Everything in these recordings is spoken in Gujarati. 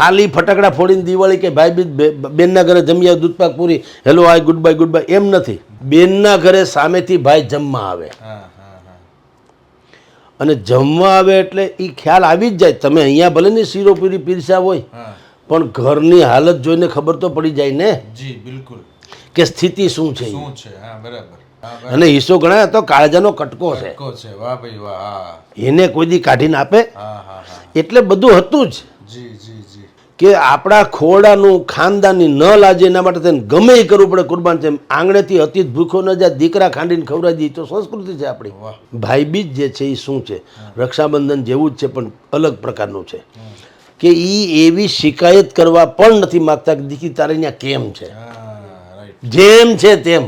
ખાલી ફટાકડા ફોડીને દિવાળી કે ભાઈ બેનના ઘરે જમી આવે દૂધપાક પૂરી હેલો આય ગુડ બાય ગુડ બાય એમ નથી. બેનના ઘરે સામેથી ભાઈ જમવા આવે. અને જમવા આવે એટલે એ ખ્યાલ આવી જ જાય. તમે અહીંયા ભલે ને શીરો પૂરી પીરસા હોય પણ ઘરની હાલત જોઈને ખબર તો પડી જાય ને. જી બિલકુલ. કે સ્થિતિ શું છે શું છે? હા બરાબર. અને હિસ્સો ગણાય તો કાળજાનો કટકો છે. કો છે. વાહ ભાઈ વાહ એને કોઈ દી કાઢીને આપે. એટલે બધું હતું જી. કે આપણા ખોડાનું ખાનદાની ન લાજે એના માટે તેને ગમે એ કરવું પડે કુરબાન છે આંગણેથી અતિ ભૂખો ન જાય દીકરા ખાંડીને ખવડાવી દઈએ તો સંસ્કૃતિ છે આપણી. ભાઈબીજ જે છે એ શું છે? રક્ષાબંધન જેવું જ છે પણ અલગ પ્રકારનું છે. કે એ એવી શિકાયત કરવા પણ નથી માગતા કે દીકરી તારે અહીંયા કેમ છે? જેમ છે તેમ.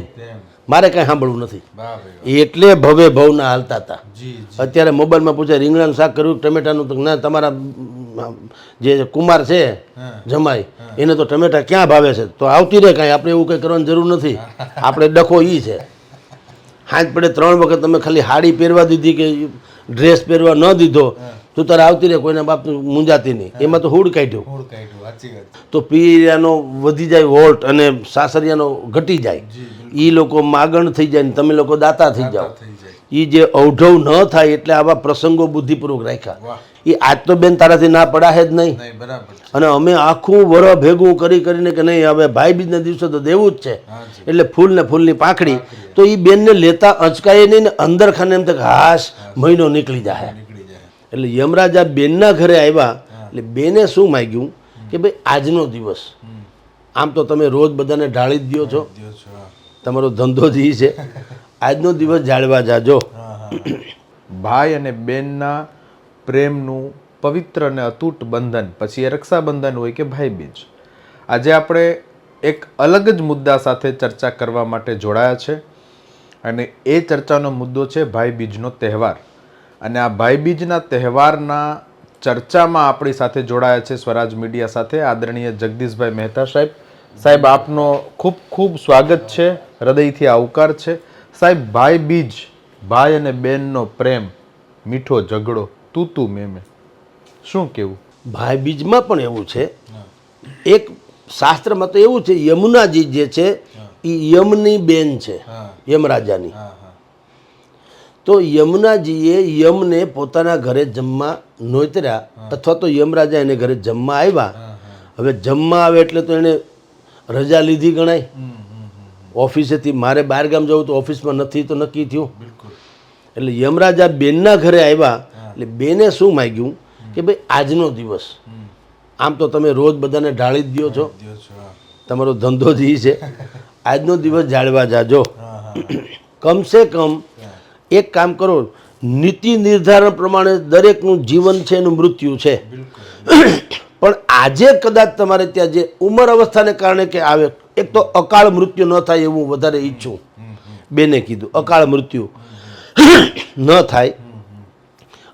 મારે કાંઈ સાંભળવું નથી. એટલે ભવે ભવના હાલતા હતા. અત્યારે મોબાઈલમાં પૂછે રીંગણાનું શાક કર્યું ટમેટાનું તો ના તમારા જે કુમાર છે જમાઈ એને તો ટમેટા ક્યાં ભાવે છે? તો આવતી રહે કાંઈ આપણે એવું કંઈ કરવાની જરૂર નથી. આપણે ડખો એ છે. હાથ પડે ત્રણ વખત તમે ખાલી હાડી પહેરવા દીધી કે ડ્રેસ પહેરવા ન દીધો તો તારે આવતી રહે કોઈના બાપ મૂંઝાતી નહીં. એમાં તો હુડ કાઢ્યું. તો પીરિયાનો વધી જાય વોલ્ટ અને સાસરિયાનો ઘટી જાય. એ લોકો માગણ થઈ જાય ને તમે લોકો દાતા થઈ જાઓ. એ જે અવઢવ ન થાય એટલે આવા પ્રસંગો બુદ્ધિપૂર્વક રાખ્યા. એ આજ તો બેન તારાથી ના પડાહે જ નહીં. અને અમે આખું વર ભેગું કરી કરીને કે નહીં હવે ભાઈ બીજના દિવસે તો દેવું જ છે. એટલે ફૂલ ને ફૂલની પાંખડી. તો એ બેનને લેતા અચકાય નહીં ને અંદર ખાને એમ થાય કે હાશ મહિનો નીકળી જાય એટલે યમરાજ યમરાજા બેનના ઘરે આવ્યા. એટલે બેને શું માગ્યું? કે ભાઈ આજનો દિવસ. આમ તો તમે રોજ બધાને ઢાળી જ દ્યો છો. તમારો ધંધો જ એ છે. આજનો દિવસ જાળવા જાજો. ભાઈ અને બેનના પ્રેમનું પવિત્ર અને અતૂટ બંધન, પછી એ રક્ષાબંધન હોય કે ભાઈ બીજ આજે આપણે એક અલગ જ મુદ્દા સાથે ચર્ચા કરવા માટે જોડાયા છે અને એ ચર્ચાનો મુદ્દો છે ભાઈ બીજનો તહેવાર. અને આ ભાઈ બીજના તહેવારના ચર્ચામાં આપણી સાથે જોડાયા છે સ્વરાજ મીડિયા સાથે આદરણીય જગદીશભાઈ મહેતા સાહેબ. સાહેબ, આપનો ખૂબ ખૂબ સ્વાગત છે, હૃદયથી આવકાર છે. સાહેબ ભાઈ બીજ ભાઈ અને બેનનો પ્રેમ મીઠો ઝઘડો તું તું મેમે. શું કેવું? ભાઈ બીજમાં પણ એવું છે. એક શાસ્ત્રમાં તો એવું છે યમુનાજી જે છે એ યમની બેન છે યમરાજાની. તો યમુનાજીએ યમને પોતાના ઘરે જમવા નોતર્યા અથવા તો યમરાજા એને ઘરે જમવા આવ્યા. હવે જમવા આવે એટલે તો એણે રજા લીધી ગણાય. ઓફિસેથી મારે બહાર ગામ જવું તો ઓફિસમાં નથી તો નક્કી થયું. એટલે યમરાજા બેનના ઘરે આવ્યા. એટલે બેને શું માગ્યું? કે ભાઈ આજનો દિવસ. આમ તો તમે રોજ બધાને ઢાળી જ દ્યો છો. તમારો ધંધો જ છે. આજનો દિવસ જાળવા જાજો. કમસે કમ એક કામ કરો. નીતિ નિર્ધારણ પ્રમાણે દરેકનું જીવન છે એનું મૃત્યુ છે. પણ આજે કદાચ તમારે ત્યાં જે ઉંમર અવસ્થાને કારણે કે આવે એક તો અકાળ મૃત્યુ ન થાય એવું વધારે ઈચ્છું. બેને કીધું અકાળ મૃત્યુ ન થાય.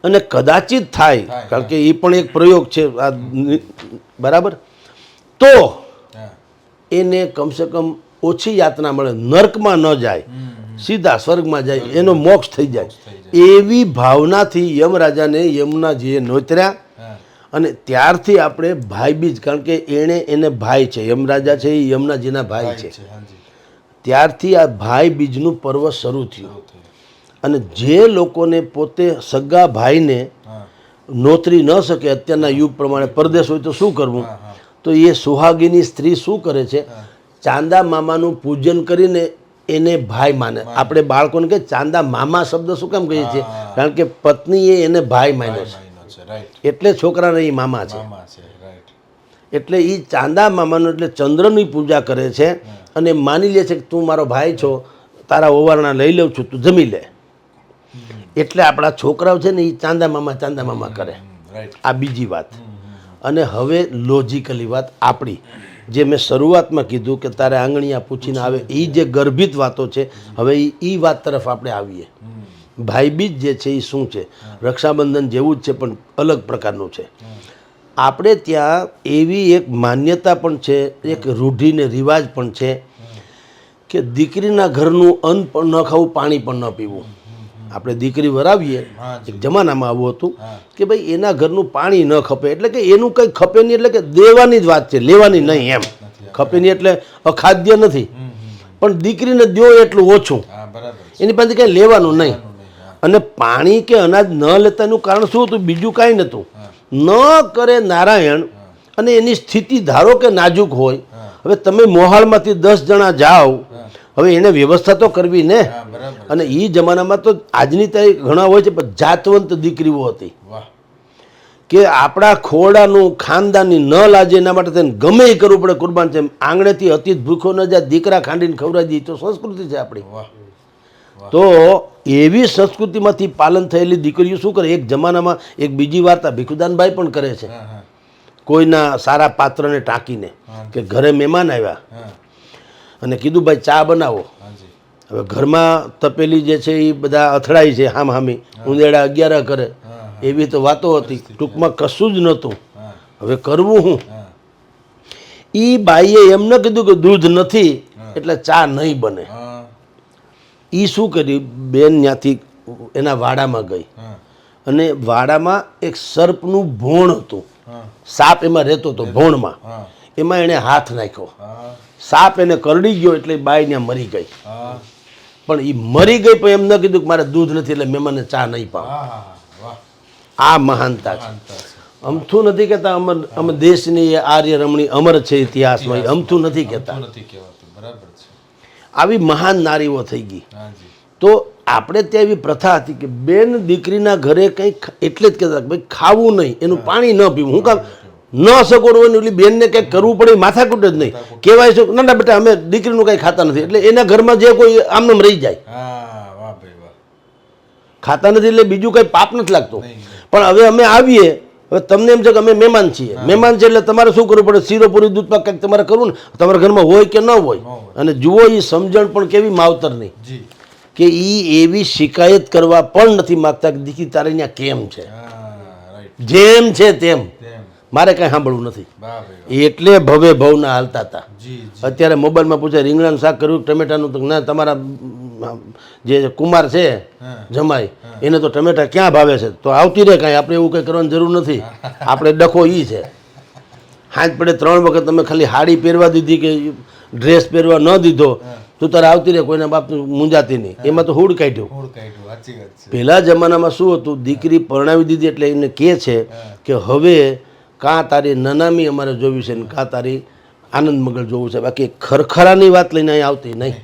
અને કદાચિત થાય કારણ કે એ પણ એક પ્રયોગ છે આ બરાબર? તો એને કમસે કમ ઓછી યાતના મળે નર્કમાં ન જાય સીધા સ્વર્ગમાં જાય એનો મોક્ષ થઈ જાય. એવી ભાવનાથી યમરાજાને જે નોતર્યા. અને ત્યારથી આપણે ભાઈ બીજ કારણ કે એણે એને ભાઈ છે. યમરાજા છે એ યમુનાજીના ભાઈ છે. ત્યારથી આ ભાઈ બીજનું પર્વ શરૂ થયું. અને જે લોકોને પોતે સગા ભાઈને નોતરી ન શકે અત્યારના યુગ પ્રમાણે પરદેશ હોય તો શું કરવું? તો એ સુહાગીની સ્ત્રી શું કરે છે? ચાંદા મામાનું પૂજન કરીને એને ભાઈ માને. આપણે બાળકોને કે ચાંદા મામા શબ્દ શું કામ કહીએ છીએ? કારણ કે પત્નીએ એને ભાઈ માન્યો છે. એટલે છોકરાના એ મામા છે. એટલે એ ચાંદા મામાનો એટલે ચંદ્રની પૂજા કરે છે અને માની લે છે કે તું મારો ભાઈ છો તારા ઓવારણા લઈ લઉં છું તું જમી લે. એટલે આપણા છોકરાઓ છે ને એ ચાંદા મામા ચાંદા મામા કરે. આ બીજી વાત. અને હવે લોજિકલી વાત આપણી. જે મેં શરૂઆતમાં કીધું કે તારે આંગણીયા પૂછીને આવે એ જે ગર્ભિત વાતો છે હવે એ એ વાત તરફ આપણે આવીએ. ભાઈબીજ જે છે એ શું છે? રક્ષાબંધન જેવું જ છે પણ અલગ પ્રકારનું છે. આપણે ત્યાં એવી એક માન્યતા પણ છે એક રૂઢિને રિવાજ પણ છે કે દીકરીના ઘરનું અન્ન પણ ન ખાવું પાણી પણ ન પીવું. આપણે દીકરી વરાવીએ એક જમાનામાં આવું હતું કે ભાઈ એના ઘરનું પાણી ન ખપે એટલે કે એનું કંઈ ખપે નહીં એટલે કે દેવાની જ વાત છે લેવાની નહીં એમ. ખપે નહીં એટલે અખાદ્ય નથી. પણ દીકરીને દો એટલું ઓછું. એની પાસે કંઈ લેવાનું નહીં. અને પાણી કે અનાજ ન લેતાનું કારણ શું હતું? બીજું કાંઈ નહોતું. ન કરે નારાયણ અને એની સ્થિતિ ધારો કે નાજુક હોય હવે તમે મોહાળમાંથી દસ જણા જાઓ હવે એને વ્યવસ્થા તો કરવી ને? અને એ જમાનામાં તો આજની તારીખ ઘણા હોય છે પણ જાતવંત દીકરીઓ હતી. કે આપણા ખોડાનું ખાનદાની ન લાજે એના માટે તેને ગમે એ કરવું પડે કુરબાન છે. આંગણેથી અતિ ભૂખો ન જાય દીકરા ખાંડીને ખવડાવી દઈએ તો સંસ્કૃતિ છે આપણી. વાહ. તો એવી સંસ્કૃતિમાંથી પાલન થયેલી દીકરીઓ શું કરે? એક જમાનામાં એક બીજી વાર્તા ભીખુદાનભાઈ પણ કરે છે. કોઈના સારા પાત્રને ટાંકીને કે ઘરે મહેમાન આવ્યા. અને કીધું ભાઈ ચા બનાવો. હવે ઘરમાં તપેલી જે છે એ બધા અથડાય છે હામ હામી ઉંદેડા અગિયાર કરે. એવી તો વાતો હતી. ટૂંકમાં કશું જ નહોતું. હવે કરવું હું? એ બાઈએ એમ ન કીધું કે દૂધ નથી એટલે ચા નહીં બને. એ શું કર્યું? બેન ત્યાંથી એના વાડામાં ગઈ. અને વાડામાં એક સર્પનું ભોણ હતું. સાપ એમાં રહેતો હતો ભોણમાં. એમાં એણે હાથ નાખ્યો. સાપ એને કરડી ગયો એટલે બાઈ ત્યાં મરી ગઈ. પણ એ મરી ગઈ પણ એમ ન કીધું કે મારે દૂધ નથી એટલે મહેમાનને ચા નહીં પાવ. આ મહાનતા છે. અમથું નથી કહેતા અમર અમે દેશની આર્ય રમણી અમર છે ઇતિહાસમાં. અમથું નથી કહેતા. બરાબર છે. આવી મહાન નારીઓ થઈ ગઈ. તો આપણે ત્યાં એવી પ્રથા હતી કે બેન દીકરીના ઘરે કંઈ એટલે જ કહેતા કે ભાઈ ખાવું નહીં એનું પાણી ન પીવું. હું કામ ન સગવડ હોય ને એટલી બેનને કંઈક કરવું પડે માથાકૂટ જ નહીં. કહેવાય છે ના ના બેટા અમે દીકરીનું કંઈ ખાતા નથી. એટલે એના ઘરમાં જે કોઈ આમનામ રહી જાય. ખાતા નથી એટલે બીજું કંઈ પાપ નથી લાગતું. પણ હવે અમે આવીએ હવે તમને એમ છે કે અમે મહેમાન છીએ. મહેમાન છે એટલે તમારે શું કરવું પડે? શીરો પૂરી દૂધ પાક કંઈક તમારે કરવું ને તમારા ઘરમાં હોય કે ન હોય? અને જુઓ એ સમજણ પણ કેવી માવતરની. નહીં કે એ એવી શિકાયત કરવા પણ નથી માગતા કે દીકરી તારે ત્યાં કેમ છે? જેમ છે તેમ. મારે કાંઈ સાંભળવું નથી. એટલે ભવે ભવના હાલતા હતા. અત્યારે મોબાઈલમાં પૂછે રીંગણાનું શાક કર્યું ટમેટાનું તો ના તમારા જે કુમાર છે જમાઈ એને તો ટમેટા ક્યાં ભાવે છે? તો આવતી રહે કાંઈ આપણે એવું કંઈ કરવાની જરૂર નથી. આપણે ડખો એ છે. હાથ પડે ત્રણ વખત તમે ખાલી હાડી પહેરવા દીધી કે ડ્રેસ પહેરવા ન દીધો તું તારે આવતી રહે કોઈના બાપ મૂંઝાતી નહીં. એમાં તો હુડ કાઢ્યું. પહેલા જમાનામાં શું હતું? દીકરી પરણાવી દીધી એટલે એને કહે છે કે હવે કાં તારી નનામી અમારે જોવી છે ને કાં તારી આનંદ મગલ જોવું છે. બાકી ખરખરાની વાત લઈને અહીં આવતી નહીં.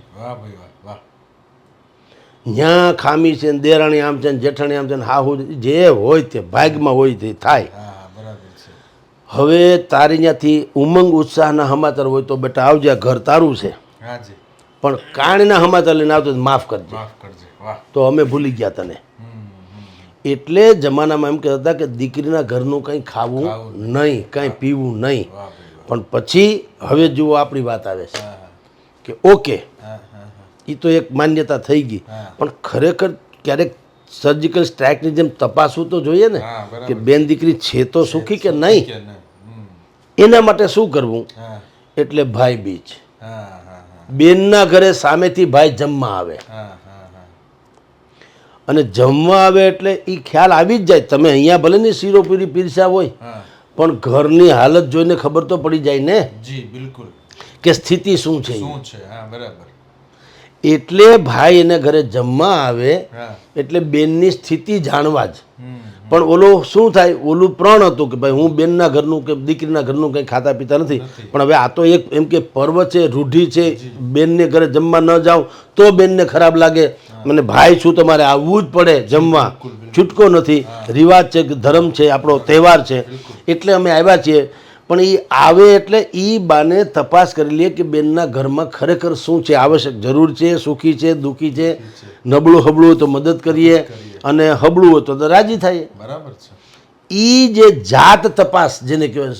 ત્યાં ખામી છે ને દેરાણી આમ છે ને જેઠાણી આમ છે ને હાહુ જે હોય તે ભાગમાં હોય તે થાય. હવે તારી ત્યાંથી ઉમંગ ઉત્સાહના હમાતર હોય તો બેટા આવજે ઘર તારું છે. પણ કાણીના હમાતર લઈને આવતો માફ કરજે. તો અમે ભૂલી ગયા તને. એટલે જમાનામાં એમ કહેતા હતા કે દીકરીના ઘરનું કંઈ ખાવું નહીં. કંઈ પીવું નહીં. પણ પછી હવે જુઓ આપણી વાત આવે છે કે ઓકે એ તો એક માન્યતા થઈ ગઈ. પણ ખરેખર ક્યારેક સર્જિકલ સ્ટ્રાઇકની જેમ તપાસવું તો જોઈએ ને કે બેન દીકરી છે તો સુખી કે નહીં? એના માટે શું કરવું? એટલે ભાઈ બીજ. બેનના ઘરે સામેથી ભાઈ જમવા આવે. અને જમવા આવે એટલે એ ખ્યાલ આવી જ જાય. તમે અહીંયા ભલે ને શીરો પીરી પીરસા હોય પણ ઘરની હાલત જોઈને ખબર તો પડી જાય ને? જી બિલકુલ. કે સ્થિતિ શું છે શું છે? હા બરાબર. એટલે ભાઈ એને ઘરે જમવા આવે એટલે બેનની સ્થિતિ જાણવા જ. પણ ઓલો શું થાય ઓલું પ્રણ હતું કે ભાઈ હું બેનના ઘરનું કે દીકરીના ઘરનું કંઈ ખાતા પીતા નથી. પણ હવે આ તો એક એમ કે પર્વ છે રૂઢિ છે બેનને ઘરે જમવા ન જાઉં તો બેનને ખરાબ લાગે. મને ભાઈ છું તમારે આવવું જ પડે જમવા. છૂટકો નથી. રિવાજ છે ધર્મ છે આપણો તહેવાર છે. એટલે અમે આવ્યા છીએ. પણ એ આવે એટલે એ બાને તપાસ કરી લઈએ કે બેનના ઘરમાં ખરેખર શું છે? આવશ્યક જરૂર છે સુખી છે દુઃખી છે? નબળું હબળું હોય તો મદદ કરીએ અને હબળું હોય તો રાજી થાય. બરાબર છે. એ જે જાત તપાસ જેને કહેવાય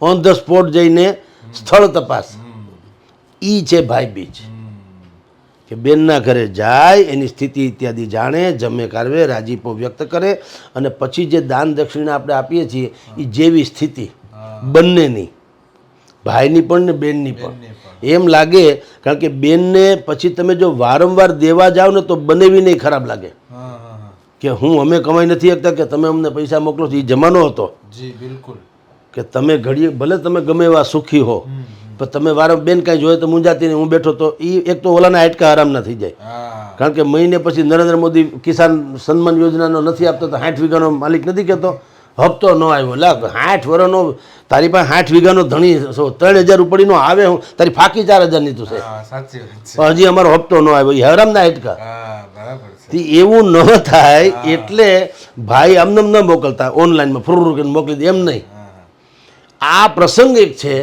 ઓન ધ સ્પોટ જઈને સ્થળ તપાસ. એ છે ભાઈ બીજ. કે બેનના ઘરે જાય એની સ્થિતિ ઇત્યાદિ જાણે જમે કારવે રાજીપો વ્યક્ત કરે અને પછી જે દાન દક્ષિણા આપણે આપીએ છીએ એ જેવી સ્થિતિ. બંનેની ભાઈની પણ ને બેનની પણ. એમ લાગે કારણ કે બેનને પછી તમે જો વારંવાર દેવા જાઓ ને તો બનેવી નહીં ખરાબ લાગે. કે હું અમે કમાઈ નથી શકતા કે તમે અમને પૈસા મોકલો છો એ જમાનો હતો. જી બિલકુલ. કે તમે ઘડીએ ભલે તમે ગમે એવા સુખી હો પણ તમે વારમ બેન કાંઈ જોઈએ તો મુંજાતી નહીં હું બેઠો તો એ એક તો ઓલાના હાટકા આરામ ના થઈ જાય. કારણ કે મહિને પછી નરેન્દ્ર મોદી કિસાન સન્માન યોજનાનો નથી આપતો તો સાઠ વીઘાનો માલિક નથી કહેતો. હપ્તો ન આવ્યો. લા સાઠ વર્ષનો તારી પાસે સાઠ વીઘાનો ધણી સો ત્રણ હજાર ઉપડીનો આવે હું તારી ફાકી ચાર હજારની તું છે. હજી અમારો હપ્તો ન આવ્યો. એ હરામના હાટકા એવું ન થાય એટલે ભાઈ આમને ન મોકલતા ઓનલાઈનમાં ફ્રુર કરીને મોકલી દે એમ નહીં. આ પ્રસંગ એક છે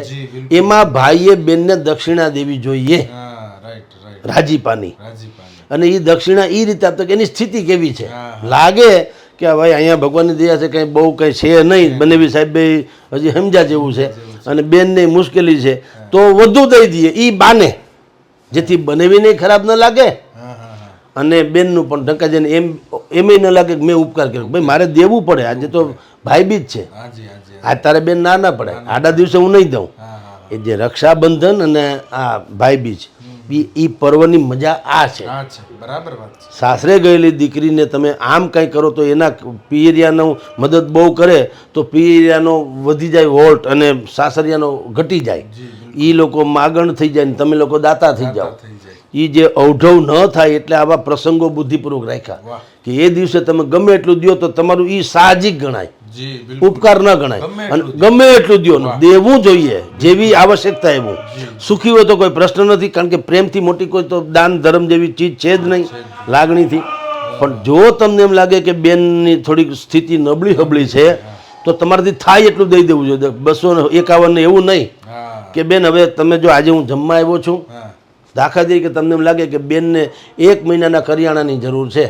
એમાં ભાઈએ બેનને દક્ષિણા દેવી જોઈએ. રાજીપાની. અને એ દક્ષિણા એ રીતે આપતો કે એની સ્થિતિ કેવી છે. લાગે કે ભાઈ અહીંયા ભગવાનની દયા છે કંઈ બહુ કંઈ છે નહીં. બનેવી સાહેબ બે હજી સમજ્યા જેવું છે. અને બેનને મુશ્કેલી છે. તો વધુ દઈ દઈએ. એ બાને. જેથી બનેવીને ખરાબ ન લાગે. અને બેનનું પણ ઢંકાજીને એમ એમ ન લાગે કે મેં ઉપકાર કર્યો. ભાઈ મારે દેવું પડે. આજે તો ભાઈબીજ છે. હાજી હાજી આ તારે બેન ના ના પડે આડા દિવસે હું નહીં દઉં. એ જે રક્ષાબંધન અને આ ભાઈબીજ. એ પર્વની મજા આ છે. બરાબર વાત સાસરે ગયેલી દીકરીને તમે આમ કંઈ કરો તો એના પિયરિયાનો મદદ બહુ કરે તો પિયરિયાનો વધી જાય વોલ્ટ અને સાસરિયાનો ઘટી જાય. એ લોકો માગણ થઈ જાય ને તમે લોકો દાતા થઈ જાઓ. એ જે અવઢવ ન થાય એટલે આવા પ્રસંગો બુદ્ધિપૂર્વક રાખ્યા કે એ દિવસે તમે ગમે એટલું દો તો તમારું એ સાહજિક ગણાય. ઉપકાર ન ગણાય. અને ગમે એટલું દો દેવું જોઈએ. જેવી આવશ્યકતા એવું. સુખી હોય તો કોઈ પ્રશ્ન નથી કારણ કે પ્રેમથી મોટી કોઈ તો દાન ધર્મ જેવી ચીજ છે જ નહીં લાગણીથી. પણ જો તમને એમ લાગે કે બેનની થોડીક સ્થિતિ નબળી હબળી છે તો તમારાથી થાય એટલું દઈ દેવું જોઈએ. બસો એકાવન ને એવું નહીં કે બેન હવે તમે જો આજે હું જમવા આવ્યો છું દાખલા તરીકે તમને એમ લાગે કે બેનને એક મહિનાના કરિયાણાની જરૂર છે.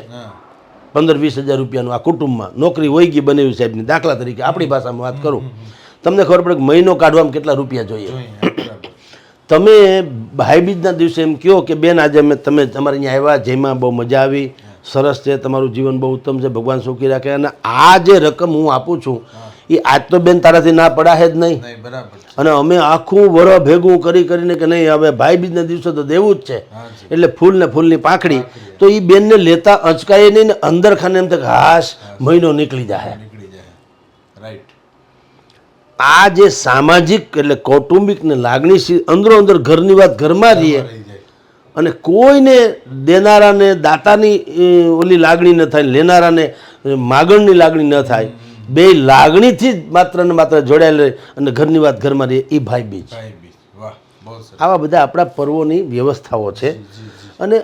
પંદર વીસ હજાર રૂપિયાનું આ કુટુંબમાં નોકરી હોય ગઈ બનેવી સાહેબની દાખલા તરીકે આપણી ભાષામાં વાત કરું તમને ખબર પડે કે મહિનો કાઢવામાં કેટલા રૂપિયા જોઈએ. તમે ભાઈબીજના દિવસે એમ કહો કે બેન આજે અમે તમે તમારે અહીંયા આવ્યા જેમાં બહુ મજા આવી સરસ છે તમારું જીવન બહુ ઉત્તમ છે ભગવાન સુખી રાખે અને આ જે રકમ હું આપું છું એ આજ તો બેન તારાથી ના પડાશે જ નહીં. બરાબર અને અમે આખું વર ભેગું કરી કરીને કે નહીં હવે ભાઈ બીજના દિવસે તો દેવું જ છે. એટલે ફૂલ ને ફૂલની પાંખડી. તો એ બેનને લેતા અચકાય નહીં ને અંદર ખાને એમ તો હાશ મહિનો નીકળી જાય રાઈટ આ જે સામાજિક એટલે કૌટુંબિક ને લાગણી અંદરો અંદર ઘરની વાત ઘરમાં રહીએ અને કોઈને દેનારાને દાતાની ઓલી લાગણી ન થાય લેનારાને માગણની લાગણી ન થાય બે લાગણીથી જ માત્ર ને માત્ર જોડાયેલ રહે અને ઘરની વાત ઘરમાં રહે એ ભાઈ બીજ. આવા બધા આપણા પર્વોની વ્યવસ્થાઓ છે. અને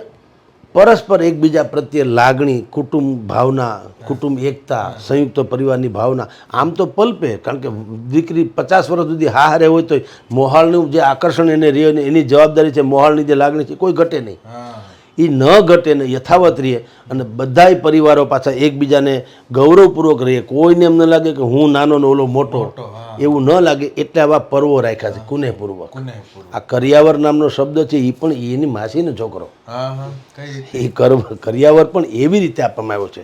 પરસ્પર એકબીજા પ્રત્યે લાગણી કુટુંબ ભાવના કુટુંબ એકતા સંયુક્ત પરિવારની ભાવના આમ તો પલ્પે કારણ કે દીકરી પચાસ વર્ષ સુધી હા હારે હોય તો મોહાળનું જે આકર્ષણ એને રહે એની જવાબદારી છે મોહાળની જે લાગણી છે કોઈ ઘટે નહીં. એ ન ઘટે ને યથાવત રહે અને બધાય પરિવારો પાછા એકબીજાને ગૌરવપૂર્વક રહે કોઈને એમ ન લાગે કે હું નાનો ને ઓલો મોટો. એવું ન લાગે એટલે આવા પર્વો રાખ્યા છે કુનેહપૂર્વક આ કરિયાવર નામનો શબ્દ છે એ પણ એની માસીનો છોકરો. એ કર કરિયાવર પણ એવી રીતે આપવામાં આવ્યો છે.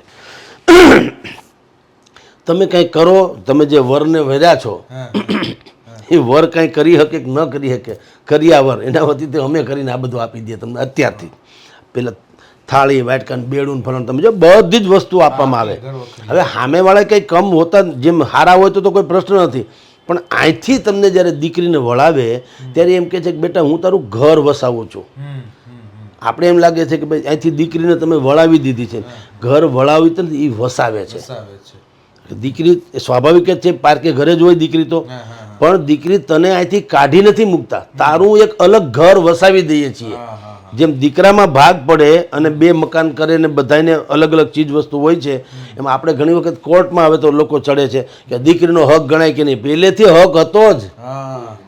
તમે કંઈ કરો તમે જે વરને વર્યા છો એ વર કંઈ કરી શકે કે ન કરી શકે? કરિયાવર એના વતી અમે કરીને આ બધું આપી દઈએ તમને અત્યારથી. પેલા થાળી વાટકાન બેડું ફલાણ તમે જો બધી જ વસ્તુ આપવામાં આવે. હવે સામેવાળા કંઈ કમ હોતા જેમ હારા હોય તો તો કોઈ પ્રશ્ન નથી. પણ અહીંથી તમને જ્યારે દીકરીને વળાવે ત્યારે એમ કહે છે કે બેટા હું તારું ઘર વસાવું છું. આપણે એમ લાગે છે કે ભાઈ અહીંથી દીકરીને તમે વળાવી દીધી છે. ઘર વળાવી તો એ વસાવે છે. દીકરી સ્વાભાવિક જ છે પાર્કે ઘરે જ હોય દીકરી તો. પણ દીકરી તને અહીંથી કાઢી નથી મૂકતા. તારું એક અલગ ઘર વસાવી દઈએ છીએ. જેમ દીકરામાં ભાગ પડે અને બે મકાન કરે ને બધાને અલગ અલગ ચીજ વસ્તુ હોય છે એમાં આપણે ઘણી વખત કોર્ટમાં આવે તો લોકો ચડે છે કે દીકરીનો હક ગણાય કે નહીં? પહેલેથી હક હતો જ.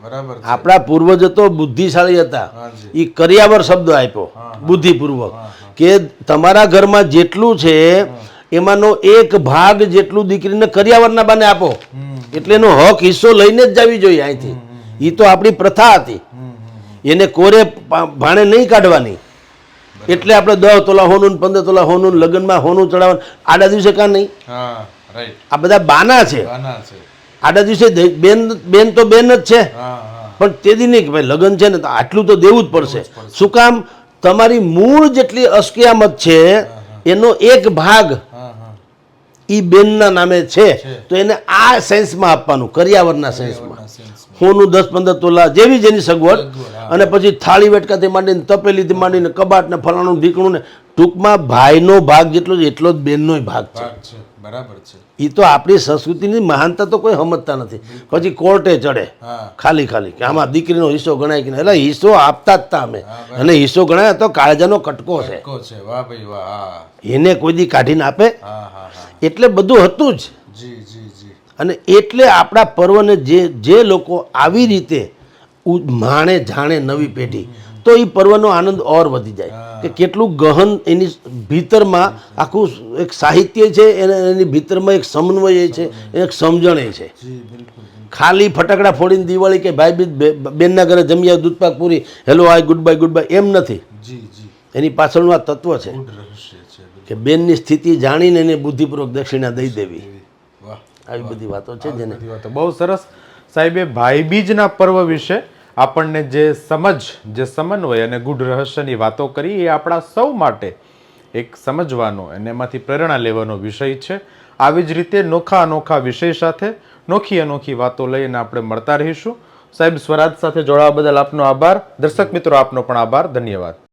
બરાબર આપણા પૂર્વજ તો બુદ્ધિશાળી હતા. એ કરિયાવર શબ્દ આપ્યો બુદ્ધિપૂર્વક. કે તમારા ઘરમાં જેટલું છે એમાંનો એક ભાગ જેટલું દીકરીને કર્યાવરના બાને આપો. એટલે એનો હક હિસ્સો લઈને જ જવી જોઈએ અહીંથી. એ તો આપણી પ્રથા હતી. એને કોરે ભાણે નહીં કાઢવાની. એટલે આપણે દસ તોલા હોનું પંદર તોલા હોનું લગ્નમાં હોનું ચડાવવાનું. આડા દિવસે કાં નહીં? આ બધા બાના છે. આડા દિવસે બેન બેન તો બેન જ છે. પણ તે તેથી નહીં કે ભાઈ લગ્ન છે ને તો આટલું તો દેવું જ પડશે. શું કામ? તમારી મૂળ જેટલી અસ્કિયામત છે એનો એક ભાગ એ બેનના નામે છે. તો એને આ સેન્સમાં આપવાનું કરિયાવરના સેન્સમાં. સોનું દસ પંદર તોલા જેવી જેની સગવડ. અને પછી થાળી વેટકાથી માંડીને તપેલીથી માંડીને કબાટ ને ફલાણું ઢીકણું ને ટૂંકમાં ભાઈનો ભાગ જેટલો એટલો જ બેનનો ભાગ છે. બરાબર છે. એ તો આપણી સંસ્કૃતિની મહાનતા તો કોઈ સમજતા નથી. પછી કોર્ટે ચડે. ખાલી ખાલી કે આમાં દીકરીનો હિસ્સો ગણાય કે નહીં. એટલે હિસ્સો આપતા જ તા અમે. અને હિસ્સો ગણાય તો કાળજાનો કટકો છે. એને કોઈ દી કાઢીને આપે. એટલે બધું હતું જી. અને એટલે આપણા પર્વને જે જે લોકો આવી રીતે માણે જાણે નવી પેઢી તો એ પર્વનો આનંદ ઓર વધી જાય. કે કેટલું ગહન એની ભીતરમાં આખું એક સાહિત્ય છે એને એની ભીતરમાં એક સમન્વય છે એક સમજણ એ છે ખાલી ફટાકડા ફોડીને દિવાળી કે ભાઈ બીજ બેનના ઘરે જમ્યા દૂધપાક પૂરી hello I good bye good bye એમ નથી એની પાછળનું આ તત્વ છે. કે બેનની સ્થિતિ જાણીને એને બુદ્ધિપૂર્વક દક્ષિણા દઈ દેવી. આવી બધી વાતો છે જેને વાતો. બહુ સરસ. સાહેબે ભાઈબીજના પર્વ વિશે આપણને જે સમજ જે સમન્વય અને ગુઢ રહસ્યની વાતો કરી એ આપણા સૌ માટે એક સમજવાનો અને એમાંથી પ્રેરણા લેવાનો વિષય છે. આવી જ રીતે નોખા અનોખા વિષય સાથે નોખી અનોખી વાતો લઈને આપણે મળતા રહીશું. સાહેબ સ્વરાજ સાથે જોડાવા બદલ આપનો આભાર. દર્શક મિત્રો આપનો પણ આભાર. ધન્યવાદ.